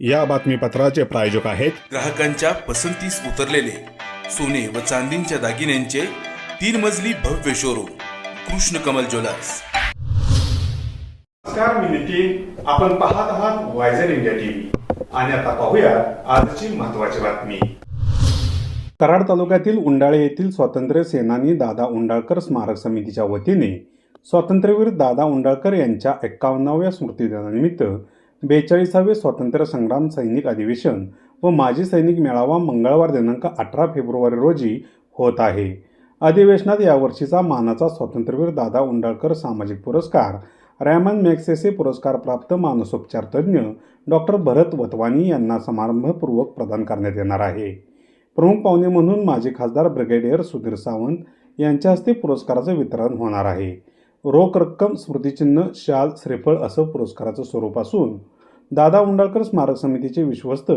या बातमीपत्राचे प्रायोजक आहेत ग्राहकांच्या पसंतीस उतरलेले सोने व चांदींच्या दागिन्यांचे तीन मजली भव्य शोरूम कृष्ण कमल ज्वेलर्स. नमस्कार मी नितीन. आपण पाहत आहात वायझर इंडिया टीव्ही आणि आता पाहूया आजची महत्वाची बातमी. कराड तालुक्यातील उंडाळे येथील स्वातंत्र्य सेनानी दादा उंडाळकर स्मारक समितीच्या वतीने स्वातंत्र्यवीर दादा उंडाळकर यांच्या एक्कावन्नाव्या स्मृतिदिनानिमित्त बेचाळीसावे स्वातंत्र्य संग्राम सैनिक अधिवेशन व माजी सैनिक मेळावा मंगळवार दिनांक अठरा फेब्रुवारी रोजी होत आहे. अधिवेशनात यावर्षीचा मानाचा स्वातंत्र्यवीर दादा उंडाळकर सामाजिक पुरस्कार रॅमन मॅक्सेसे पुरस्कार प्राप्त मानसोपचारतज्ञ डॉक्टर भरत वतवानी यांना समारंभपूर्वक प्रदान करण्यात येणार आहे. प्रमुख पाहुणे म्हणून माजी खासदार ब्रिगेडियर सुधीर सावंत यांच्या हस्ते पुरस्काराचं वितरण होणार आहे. रोख रक्कम स्मृतिचिन्ह शाल श्रीफळ असं पुरस्काराचं स्वरूप असून दादा उंडाळकर स्मारक समितीचे विश्वस्त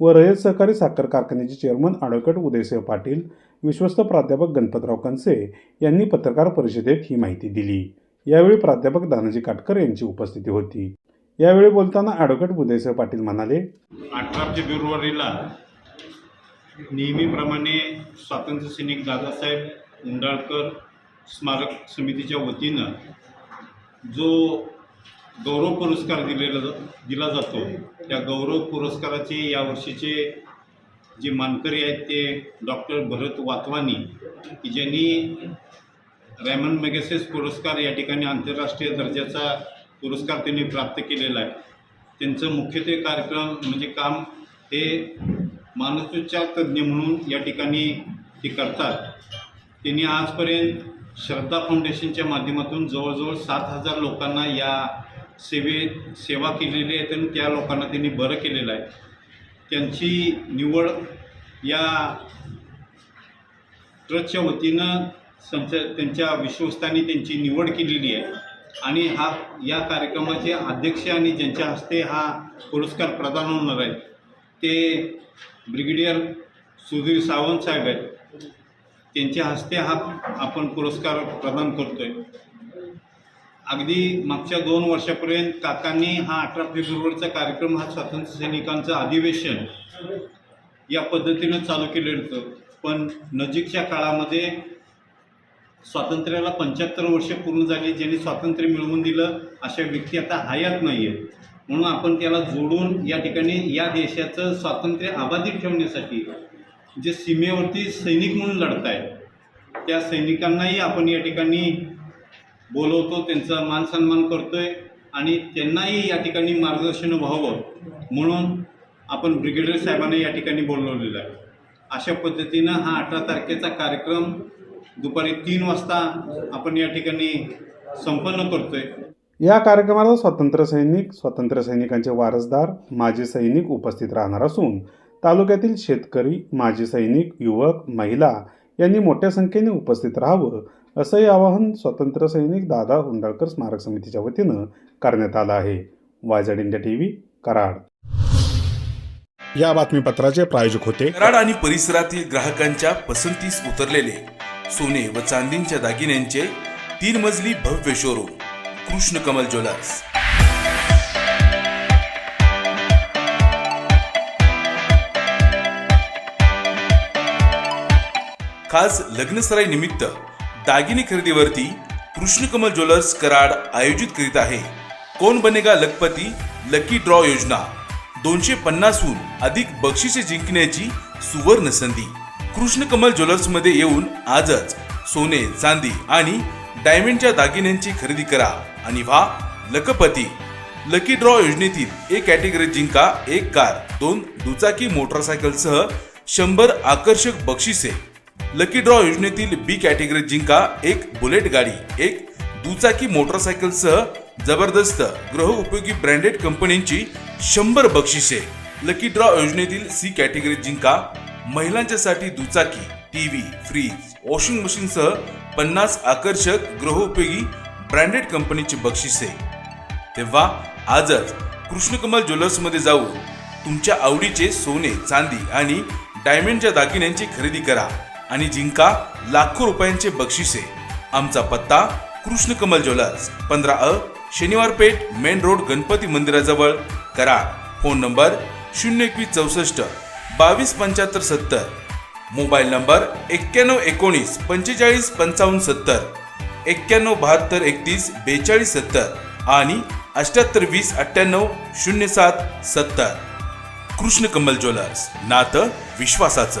व रयत सहकारी साखर कारखान्याचे चेअरमन ॲडव्होकेट उदयसिंह पाटील विश्वस्त प्राध्यापक गणपतराव कनसे यांनी पत्रकार परिषदेत ही माहिती दिली. यावेळी प्राध्यापक दानाजी काटकर यांची उपस्थिती होती. यावेळी बोलताना ॲडव्होकेट उदयसिंह पाटील म्हणाले अठरा फेब्रुवारीला नेहमीप्रमाणे स्वातंत्र्य सैनिक दादासाहेब उंडाळकर स्मारक समितीच्या वतीनं जो गौरव पुरस्कार दिलेला दिला जातो त्या गौरव पुरस्काराचे यावर्षीचे जे मानकरी आहेत ते डॉक्टर भरत वातवानी की ज्यांनी रॅमन मेगसेस पुरस्कार या ठिकाणी आंतरराष्ट्रीय दर्जाचा पुरस्कार त्यांनी प्राप्त केलेला आहे. त्यांचं मुख्यत्वे कार्यक्रम म्हणजे काम हे मानसोपचार तज्ज्ञ म्हणून या ठिकाणी ते करतात. त्यांनी आजपर्यंत श्रद्धा फाउंडेशनच्या माध्यमातून जवळजवळ सात हजार लोकांना या सेवेत सेवा केलेली आहे आणि त्या लोकांना त्यांनी बरं केलेलं आहे. त्यांची निवड या ट्रस्टच्या वतीनं संच त्यांच्या विश्वस्तांनी त्यांची निवड केलेली आहे. आणि हा या कार्यक्रमाचे अध्यक्ष आणि ज्यांच्या हस्ते हा पुरस्कार प्रदान होणार आहे ते ब्रिगेडियर सुधीर सावंत साहेब आहेत. त्यांच्या हस्ते हा आपण पुरस्कार प्रदान करतोय. अगदी मागच्या दोन वर्षापर्यंत काकांनी हा अठरा फेब्रुवारीचा कार्यक्रम हा स्वातंत्र्य सैनिकांचं अधिवेशन या पद्धतीनं चालू केलेलं होतं. पण नजीकच्या काळामध्ये स्वातंत्र्याला पंच्याहत्तर वर्ष पूर्ण झाली ज्यांनी स्वातंत्र्य मिळवून दिलं अशा व्यक्ती आता हयात नाही आहेत म्हणून आपण त्याला जोडून या ठिकाणी या देशाचं स्वातंत्र्य अबाधित ठेवण्यासाठी जे सीमेवरती सैनिक म्हणून लढत आहेत त्या सैनिकांनाही आपण या ठिकाणी बोलवतो त्यांचा मान सन्मान आहे आणि त्यांनाही या ठिकाणी मार्गदर्शन व्हावं म्हणून आपण ब्रिगेडियर साहेबांना या ठिकाणी बोलवलेलं आहे. अशा पद्धतीनं हा अठरा तारखेचा कार्यक्रम दुपारी तीन वाजता आपण या ठिकाणी संपन्न करतोय. या कार्यक्रमाला स्वातंत्र्य सैनिक स्वातंत्र्य सैनिकांचे वारसदार माजी सैनिक उपस्थित राहणार असून तालुक्यातील शेतकरी माजी सैनिक युवक महिला यांनी मोठ्या संख्येने उपस्थित राहावं असंही आवाहन स्वातंत्र्य सैनिक दादा हुंडाळकर स्मारक समितीच्या वतीनं करण्यात आलं आहे. Y Z India TV Karad. या बातमीपत्राचे प्रायोजक होते. कराड आणि परिसरातील ग्राहकांच्या पसंतीस उतरलेले सोने व चांदींच्या दागिन्यांचे तीन मजली भव्य शोरूम कृष्ण कमल ज्वेलर्स. खास लग्नसराई निमित्त दागिने खरेदीवरती कृष्णकमल ज्वेलर्स कराड आयोजित करीत आहे. कोण बनेगा लखपती? लकी ड्रॉ योजना. दोनशे पन्नासहून अधिक बक्षिसे जिंकण्याची सुवर्ण संधी. कृष्णकमल ज्वेलर्समध्ये येऊन आजच सोने चांदी आणि डायमंडच्या दागिन्यांची खरेदी करा आणि व्हा लखपती. लकी ड्रॉ योजनेतील एक कॅटेगरी जिंका एक कार दोन दुचाकी मोटरसायकलसह शंभर आकर्षक बक्षिसे. लकी ड्रॉ योजनेतील बी कॅटेगरी जिंका एक बुलेट गाडी एक दुचाकी मोटरसायकलसह जबरदस्त गृहउपयोगी ब्रँडेड कंपन्यांची शंभर बक्षिसे. लकी ड्रॉ योजनेतील सी कॅटेगरी जिंका महिलांच्यासाठी दुचाकी टीव्ही फ्रीज वॉशिंग मशीनसह पन्नास आकर्षक गृहउपयोगी ब्रँडेड कंपनीची बक्षिसे. तेव्हा आजच कृष्णकमल ज्वेलर्समध्ये जाऊन तुमच्या आवडीचे सोने चांदी आणि डायमंडच्या दागिन्यांची खरेदी करा. आणि जिंका लाखो रुपयांचे बक्षिसे. आमचा पत्ता कृष्णकमल ज्वेलर्स पंधरा अ शनिवार पेठ मेन रोड गणपती मंदिराजवळ करा फोन नंबर शून्य एकवीस चौसष्ट बावीस पंच्याहत्तर सत्तर. मोबाईल नंबर एक्क्याण्णव एकोणीस पंचेचाळीस पंचावन्न सत्तर. एक्क्याण्णव बहात्तर एकतीस बेचाळीस सत्तर आणि अठ्याहत्तर वीस अठ्ठ्याण्णव शून्य सात सत्तर. कृष्ण कमल ज्वेलर्स नातं विश्वासाचं.